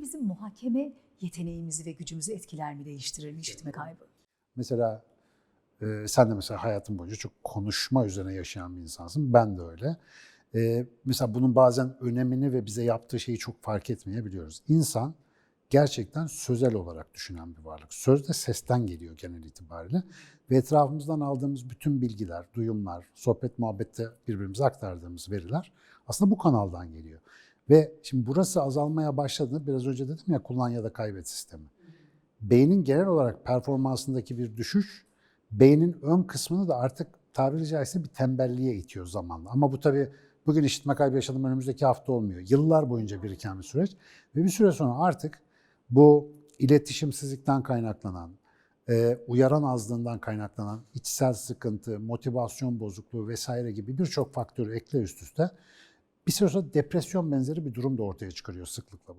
peki bizim muhakeme yeteneğimizi ve gücümüzü etkiler mi, değiştirir mi işitme kaybı? Mesela e, sen de mesela hayatın boyunca çok konuşma üzerine yaşayan bir insansın. Ben de öyle. E, mesela bunun bazen önemini ve bize yaptığı şeyi çok fark etmeyebiliyoruz. İnsan gerçekten sözel olarak düşünen bir varlık. Söz de sesten geliyor genel itibariyle. Ve etrafımızdan aldığımız bütün bilgiler, duyumlar, sohbet muhabbette birbirimize aktardığımız veriler aslında bu kanaldan geliyor. Ve şimdi burası azalmaya başladığında biraz önce dedim ya kullan ya da kaybet sistemi. Beynin genel olarak performansındaki bir düşüş, beynin ön kısmını da artık tabiri caizse bir tembelliğe itiyor zamanla. Ama bu tabii bugün işitme kaybı yaşadım önümüzdeki hafta olmuyor. Yıllar boyunca biriken bir süreç ve bir süre sonra artık bu iletişimsizlikten kaynaklanan, e, uyaran azlığından kaynaklanan içsel sıkıntı, motivasyon bozukluğu vesaire gibi birçok faktörü ekle üst üste bir süre sonra depresyon benzeri bir durum da ortaya çıkarıyor sıklıkla bu.